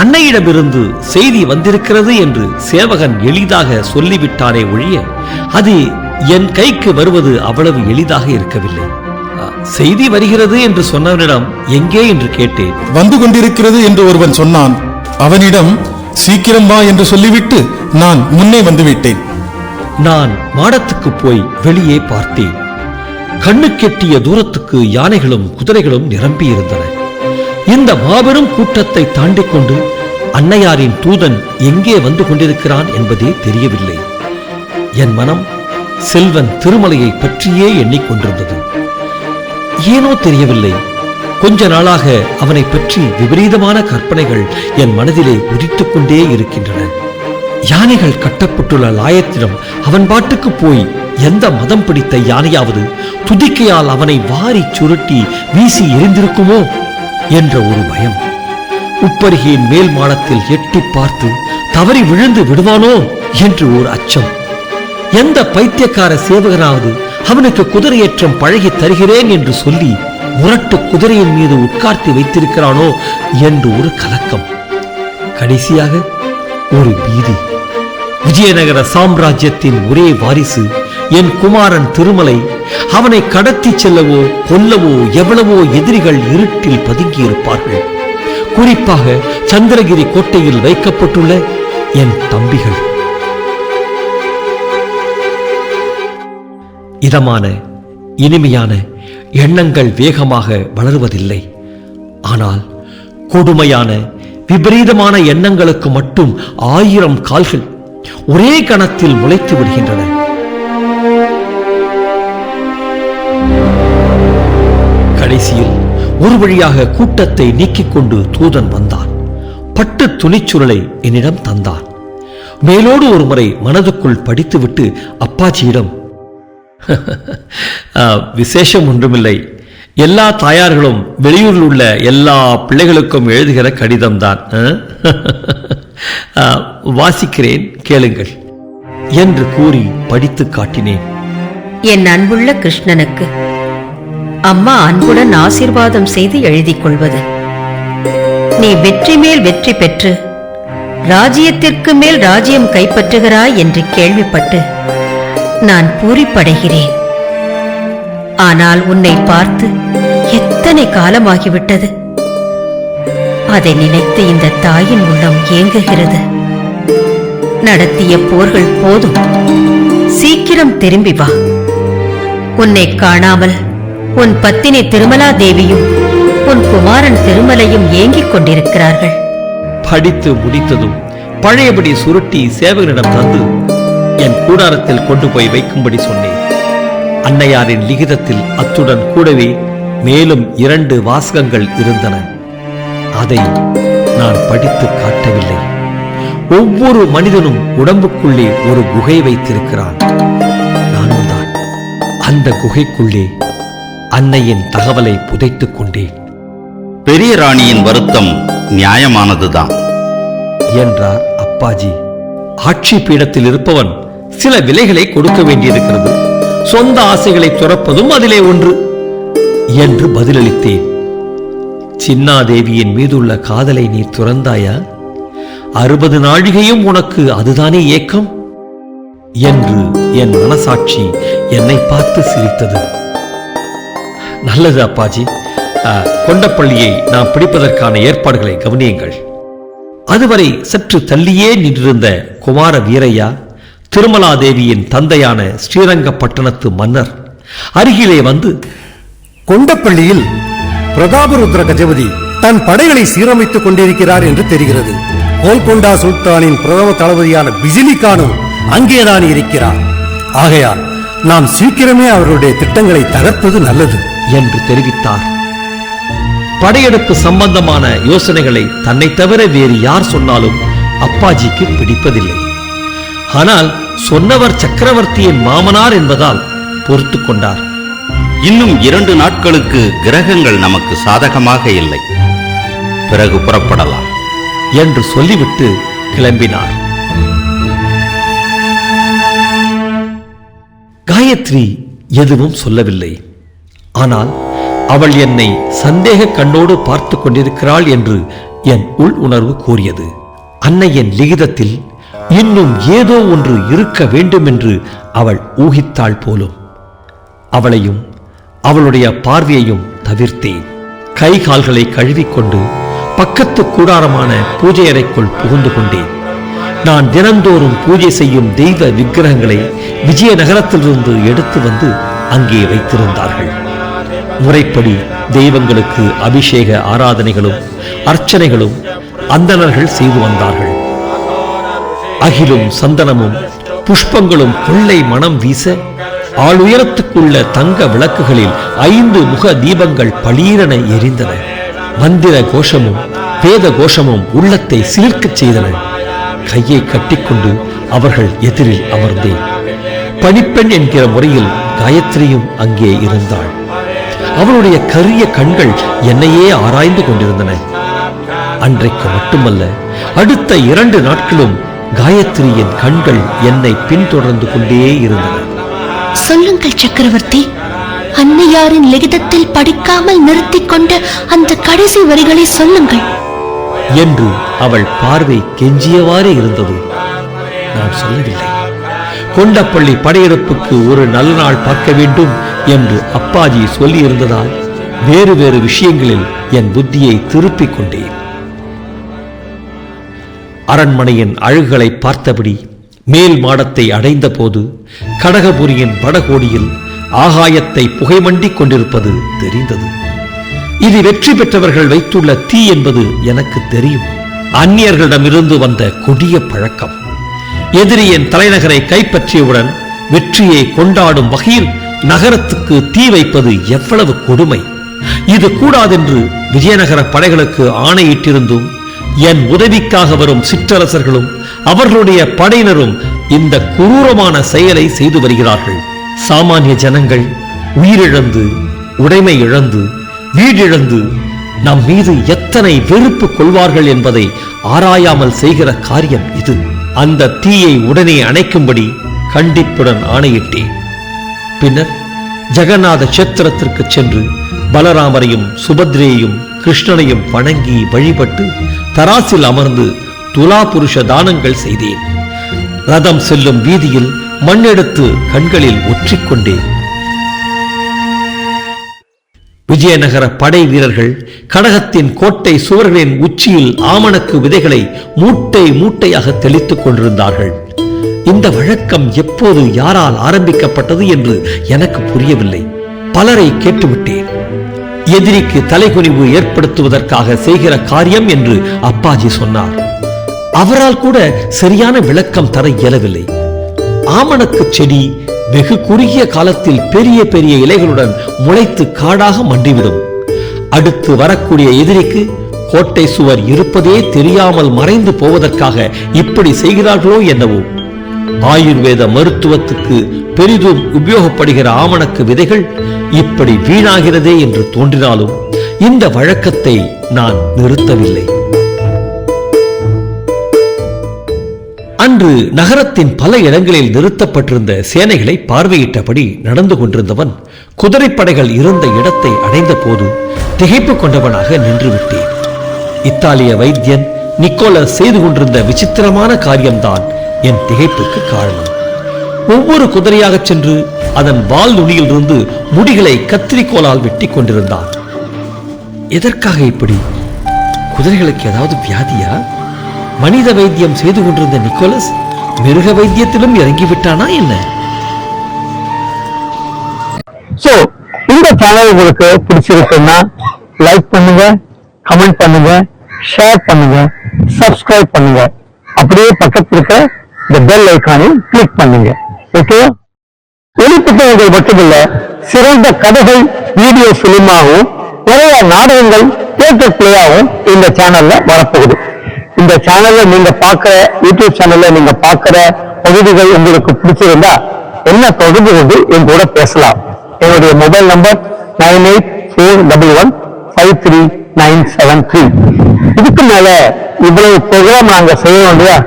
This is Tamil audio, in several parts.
அன்னையிடமிருந்து செய்தி வந்திருக்கிறது என்று சேவகன் எளிதாக சொல்லிவிட்டானே ஒழிய அது என் கைக்கு வருவது அவ்வளவு எளிதாக இருக்கவில்லை. செய்தி வருகிறது என்று சொன்னவனிடம் எங்கே என்று கேட்டேன். வந்து கொண்டிருக்கிறது என்று ஒருவன் சொன்னான் அவனிடம் சீக்கிரம் வா என்று சொல்லிவிட்டு நான் முன்னே வந்துவிட்டேன். நான் மாடத்துக்கு போய் வெளியே பார்த்தேன். கண்ணுக்கெட்டிய தூரத்துக்கு யானைகளும் குதிரைகளும் நிரம்பியிருந்தன. இந்த மாபெரும் கூட்டத்தை தாண்டிக் கொண்டு அன்னையாரின் தூதன் எங்கே வந்து கொண்டிருக்கிறான் என்பதே தெரியவில்லை. என் மனம் செல்வன் திருமலையை பற்றியே எண்ணிக்கொண்டிருந்தது ஏனோ தெரியவில்லை. கொஞ்ச நாளாக அவனை பற்றி விபரீதமான கற்பனைகள் என் மனதிலே உதித்துக் கொண்டே இருக்கின்றன. யானைகள் கட்டப்பட்டுள்ள லாயத்திடம் அவன் பாட்டுக்கு போய் எந்த மதம் பிடித்த யானையாவது துதிக்கையால் அவனை வாரி சுருட்டி வீசி எரிந்திருக்குமோ? என்ற ஒரு பயம். உப்பருகியின் மேல் மாடத்தில் எட்டி பார்த்து தவறி விழுந்து விடுவானோ என்று ஒரு அச்சம். எந்த பைத்தியக்கார சேவகனாவது அவனுக்கு குதிரையேற்றம் பழகி தருகிறேன் என்று சொல்லி முரட்டு குதிரையின் மீது உட்கார்த்தி வைத்திருக்கிறானோ என்று ஒரு கலக்கம். கடைசியாக ஒரு பீதி. விஜயநகர சாம்ராஜ்யத்தின் ஒரே வாரிசு என் குமாரன் திருமலை அவனை கடத்திச் செல்லவோ கொல்லவோ எவ்வளவோ எதிரிகள் இருட்டில் பதுங்கியிருப்பார்கள். குறிப்பாக சந்திரகிரி கோட்டையில் வைக்கப்பட்டுள்ள என் தம்பிகள். இதமான இனிமையான எண்ணங்கள் வேகமாக வளருவதில்லை. ஆனால் கொடுமையான விபரீதமான எண்ணங்களுக்கு மட்டும் ஆயிரம் கால்கள் ஒரே கணத்தில் முளைத்து விடுகின்றன. கடைசியில் ஒரு வழியாக கூட்டத்தை நீக்கிக் கொண்டு தூதன் வந்தான். பட்டு துணிச்சுருளை என்னிடம் தந்தான். மேலோடு ஒரு முறை மனதுக்குள் படித்துவிட்டு அப்பாச்சியிடம் விசேஷம் ஒன்றுமில்லை. எல்லா தாயார்களும் வெளியூரில் உள்ள எல்லா பிள்ளைகளுக்கும் எழுதுகிற கடிதம்தான். வாசிக்கிறேன் கேளுங்கள் என்று கூறி படித்து காட்டினேன். என் அன்புள்ள கிருஷ்ணனுக்கு அம்மா அன்புடன் ஆசீர்வாதம் செய்து எழுதிக் கொள்வது. நீ வெற்றி மேல் வெற்றி பெற்று ராஜ்யத்திற்கு மேல் ராஜ்யம் கைப்பற்றுகிறாய் என்று கேள்விப்பட்டு நான் பூரிப்படைகிறேன். ஆனால் உன்னை பார்த்து எத்தனை காலமாகிவிட்டது? அதை நினைத்து இந்த தாயின் உள்ளம் ஏங்குகிறது. நடத்திய போர்கள் போதும். சீக்கிரம் திரும்பி வா. உன்னை காணாமல் உன் பத்தினி திருமலா தேவியும் உன் குமாரன் திருமலையும் ஏங்கிக் கொண்டிருக்கிறார்கள். படித்து முடித்ததும் பழையபடி சுருட்டி சேவகனிடம் தந்து என் கூடாரத்தில் கொண்டு போய் வைக்கும்படி சொன்னேன். அன்னையாரின் லிகிதத்தில் அத்துடன் கூடவே மேலும் இரண்டு வாசகங்கள் இருந்தன. அதை நான் படித்து காட்டவில்லை. ஒவ்வொரு மனிதனும் உடம்புக்குள்ளே ஒரு குகை வைத்திருக்கிறான். நானும் தான் அந்த குகைக்குள்ளே அன்னையின் தகவலை புதைத்துக் கொண்டேன். பெரிய ராணியின் வருத்தம் நியாயமானதுதான். என்றார் அப்பாஜி. ஆட்சி பீடத்தில் இருப்பவன் சில விலைகளை கொடுக்க வேண்டியிருக்கிறது. சொந்த ஆசைகளை துறப்பதும் அதிலே ஒன்று என்று பதிலளித்தேன். சின்னாதேவியின் மீதுள்ள காதலை நீ துறந்தாயா? அறுபது நாழிகையும் உனக்கு அதுதானே ஏக்கம்? என்று என் மனசாட்சி என்னை பார்த்து சிரித்தது. நல்லது அப்பாஜி. கொண்டப்பள்ளியை நாம் பிடிப்பதற்கான ஏற்பாடுகளை கவனியுங்கள். அதுவரை சற்று தள்ளியே நின்றிருந்த குமார வீரையா திருமலாதேவியின் தந்தையான ஸ்ரீரங்கப்பட்டணத்து மன்னர் அருகிலே வந்து கொண்டப்பள்ளியில் பிரதாபருத்ர கஜபதி தன் படைகளை சீரமைத்துக் கொண்டிருக்கிறார் என்று தெரிகிறது. கோல்கொண்டா சுல்தானின் பிரதம தளபதியான பிஜிலிகானும் அங்கேதான் இருக்கிறார். ஆகையால் நாம் சீக்கிரமே அவர்களுடைய திட்டங்களை தகர்ப்பது நல்லது. என்று தெரிவித்தார். படையெடுப்பு சம்பந்தமான யோசனைகளை தன்னை தவிர வேறு யார் சொன்னாலும் அப்பாஜிக்கு பிடிப்பதில்லை. ஆனால் சொன்னவர் சக்கரவர்த்தியின் மாமனார் என்பதால் பொறுத்துக் கொண்டார். இன்னும் இரண்டு நாட்களுக்கு கிரகங்கள் நமக்கு சாதகமாக இல்லை. பிறகு புறப்படலாம். என்று சொல்லிவிட்டு கிளம்பினார். காயத்ரி எதுவும் சொல்லவில்லை. ஆனால் அவள் என்னை சந்தேக கண்ணோடு பார்த்து கொண்டிருக்கிறாள் என்று என் உள் உணர்வு கூறியது. அன்னையின் லிகிதத்தில் இன்னும் ஏதோ ஒன்று இருக்க வேண்டும் என்று அவள் ஊகித்தாள் போலும். அவளையும் அவளுடைய பார்வையையும் தவிர்த்தேன். கை கால்களை கழுவிக்கொண்டு பக்கத்து கூடாரமான பூஜை அறைக்குள் புகுந்து கொண்டேன். நான் தினந்தோறும் பூஜை செய்யும் தெய்வ விக்கிரகங்களை விஜயநகரத்திலிருந்து எடுத்து வந்து அங்கே வைத்திருந்தார்கள். முறைப்படி தெய்வங்களுக்கு அபிஷேக ஆராதனைகளும் அர்ச்சனைகளும் அந்தணர்கள் செய்து வந்தார்கள். அகிலும் சந்தனமும் புஷ்பங்களும் கொள்ளை மனம் வீச ஆளுயரத்துக்குள்ள தங்க விளக்குகளில் ஐந்து முக தீபங்கள் பளீரென எரிந்தன. மந்திர கோஷமும் பேத கோஷமும் உள்ளத்தை சிலிர்க்கச் செய்தன. கையை கட்டிக்கொண்டு அவர்கள் எதிரில் அமர்ந்தேன். பணிப்பெண் என்கிற முறையில் காயத்ரியும் அங்கே இருந்தாள். அவளுடைய கரிய கண்கள் என்னையே ஆராய்ந்து கொண்டிருந்தன. அன்றைக்கு மட்டுமல்ல அடுத்த இரண்டு நாட்களும் காயத்ரியின் கண்கள் என்னை பின்தொடர்ந்து கொண்டே இருந்தன. சொல்லுங்கள் சக்கரவர்த்தி. அன்னையாரின் லிகிதத்தில் படிக்காமல் நிறுத்திக் கொண்ட அந்த கடைசி வரிகளை சொல்லுங்கள். என்று அவள் பார்வை கெஞ்சியவாறே இருந்தது. நான் சொல்லவில்லை. கொண்டப்பள்ளி படையெடுப்புக்கு ஒரு நல்ல நாள் பார்க்க வேண்டும் என்று அப்பாஜி சொல்லியிருந்ததால் வேறு வேறு விஷயங்களில் என் புத்தியை திருப்பிக் கொண்டேன் அரண்மனையின் அழகுகளை பார்த்தபடி மேல் மாடத்தை அடைந்த போது கடகபுரியின் வடகோடியில் ஆகாயத்தை புகைமண்டிக் கொண்டிருப்பது தெரிந்தது. இது வெற்றி பெற்றவர்கள் வைத்துள்ள தீ என்பது எனக்கு தெரியும். அந்நியர்களிடமிருந்து வந்த கொடிய பழக்கம். எதிரியின் தலைநகரை கைப்பற்றியவுடன் வெற்றியை கொண்டாடும் வகையில் நகரத்துக்கு தீ வைப்பது எவ்வளவு கொடுமை. இது கூடாதென்று விஜயநகர படைகளுக்கு ஆணையிட்டிருந்தும் என் உதவிக்காக வரும் சிற்றரசர்களும் அவர்களுடைய படையினரும் இந்த குரூரமான செயலை செய்து வருகிறார்கள். சாமானிய ஜனங்கள் உயிரிழந்து உடைமை இழந்து வீடிழந்து நம் மீது எத்தனை வெறுப்பு கொள்வார்கள் என்பதை ஆராயாமல் செய்கிற காரியம் இது. அந்த தீயை உடனே அணைக்கும்படி கண்டிப்புடன் ஆணையிட்டேன். பின்னர் ஜெகநாத கஷேத்திரத்திற்கு சென்று பலராமரையும் சுபத்ரேயையும் கிருஷ்ணனையும் வணங்கி வழிபட்டு தராசில் அமர்ந்து துலா புருஷ தானங்கள் செய்தேன். ரதம் செல்லும் வீதியில் மண்ணெடுத்து கண்களில் ஒற்றிக்கொண்டேன். விஜயநகர படை வீரர்கள் கடகத்தின் கோட்டை சுவர்களின் உச்சியில் ஆமணக்கு விதைகளை மூட்டை மூட்டையாக தெளித்துக் கொண்டிருந்தார்கள். இந்த வழக்கம் எப்போது யாரால் ஆரம்பிக்கப்பட்டது என்று எனக்கு புரியவில்லை. பலரை கேட்டுவிட்டேன். எதிரிக்கு தலைகுனிவு ஏற்படுத்துவதற்காக செய்கிற காரியம் என்று அப்பாஜி சொன்னார். அவரால் கூட சரியான விளக்கம் தர இயலவில்லை. ஆமணக்கு செடி வெகு குறுகிய காலத்தில் பெரிய பெரிய இலைகளுடன் முளைத்து காடாக மண்டிவிடும். அடுத்து வரக்கூடிய எதிரிக்கு கோட்டை சுவர் இருப்பதே தெரியாமல் மறைந்து போவதற்காக இப்படி செய்கிறார்களோ என்னவோ. ஆயுர்வேத மருத்துவத்துக்கு பெரிதும் உபயோகப்படுகிற ஆமணக்கு விதைகள் இப்படி வீணாகிறதே என்று தோன்றினாலும் இந்த வழக்கத்தை நான் நிறுத்தவில்லை. அன்று நகரத்தின் பல இடங்களில் நிறுத்தப்பட்டிருந்த சேனைகளை பார்வையிட்டபடி நடந்து கொண்டிருந்தவன் குதிரைப்படைகள் இருந்த இடத்தை அடைந்த போது திகைப்பு கொண்டவனாக நின்றுவிட்டேன். இத்தாலிய வைத்தியன் நிக்கோலஸ் செய்து கொண்டிருந்த விசித்திரமான காரியம்தான் என் திகைப்புக்கு காரணம். ஒவ்வொரு குதிரையாக சென்று அதன் வால் நுனியிலிருந்து முடிகளை கத்திரிக்கோலால் வெட்டி கொண்டிருந்தான். எதற்காக இப்படி? குதிரைகளுக்கு ஏதாவது வியாதியா? மனித வைத்தியம் செய்து கொண்டிருந்த நிக்கோலஸ் மிருக வைத்தியத்திலும் இறங்கிவிட்டானா என்ன? சோ இந்த சேனல் உங்களுக்கு பிடிச்சிருக்குன்னா லைக் பண்ணுங்க கமெண்ட் பண்ணுங்க ஷேர் பண்ணுங்க சப்ஸ்கிரைப் பண்ணுங்க. அப்படியே பக்கத்தில் இருக்க இந்த பெல் ஐக்கானையும் கிளிக் பண்ணுங்க. ஓகே ஒளிப்புத்தகங்கள் மட்டுமல்ல சிறந்த கதைகள் வீடியோ பிலிமாகவும் நிறைய நாடகங்கள் தியேட்டர் பிளேயாகவும் இந்த சேனல்ல வரப்போகுது. இந்த சேனல்ல நீங்க பார்க்கிற யூடியூப் சேனல்ல நீங்க பார்க்கிற பகுதிகள் உங்களுக்கு பிடிச்சிருந்தா என்ன தொடர்பு கொண்டு என் கூட பேசலாம். என்னுடைய mobile number nine eight four double one five three nine seven three இதுக்கு மேல இவ்வளவு ப்ரோக்ராம் நாங்க செய்ய இல்லையா?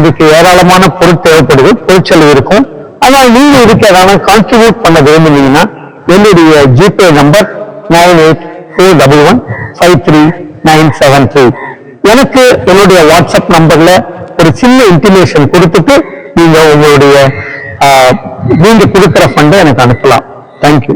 இதுக்கு ஏராளமான பொருள் தேவைப்படுது பொருட்செலவு இருக்கும். ஆனால் நீங்க இதுக்கு ஏதாவது கான்ட்ரிபியூட் பண்ண விரும்புனீங்கன்னா என்னுடைய GPay number nine eight four double one five three nine seven three. எனக்கு என்னுடைய வாட்ஸ்அப் நம்பர்ல ஒரு சின்ன இன்டிமேஷன் கொடுத்துட்டு நீங்க உங்களுடைய நீங்க கொடுக்குற ஃபண்டை எனக்கு அனுப்பலாம். தேங்க்யூ